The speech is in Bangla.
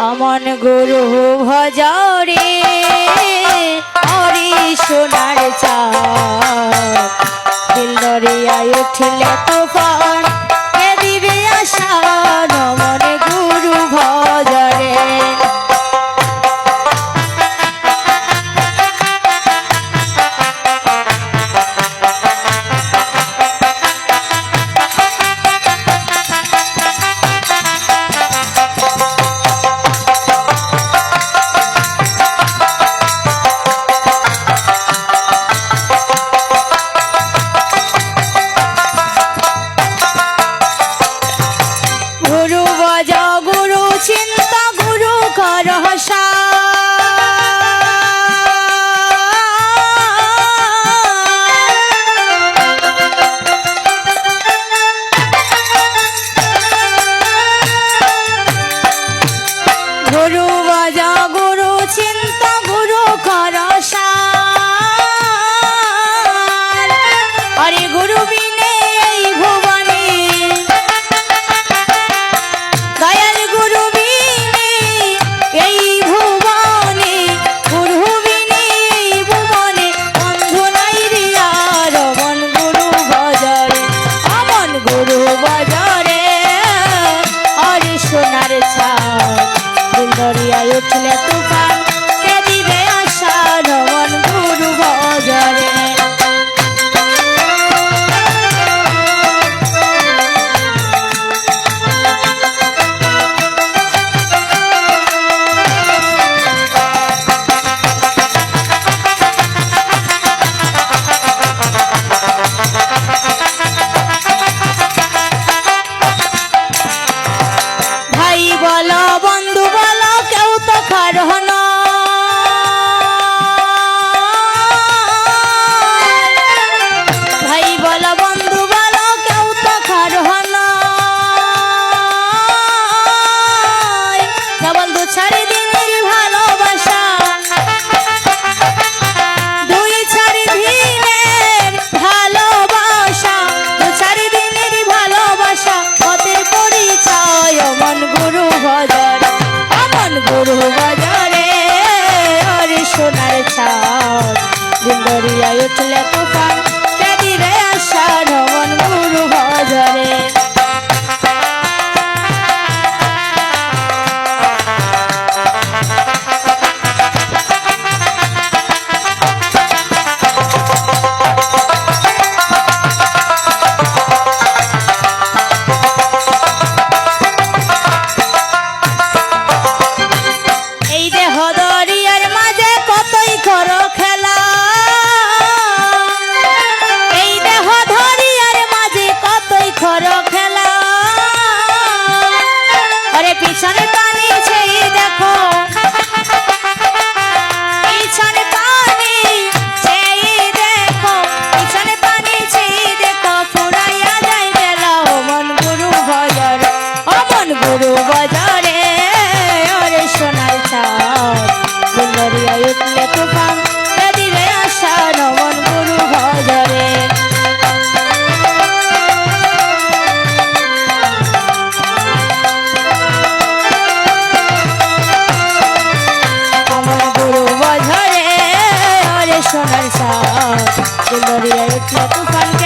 আমন গুরু ভজরে হরি সোনার চা দিল রে আয় উঠিলে তো साथ दिलोरिया उठला तूफान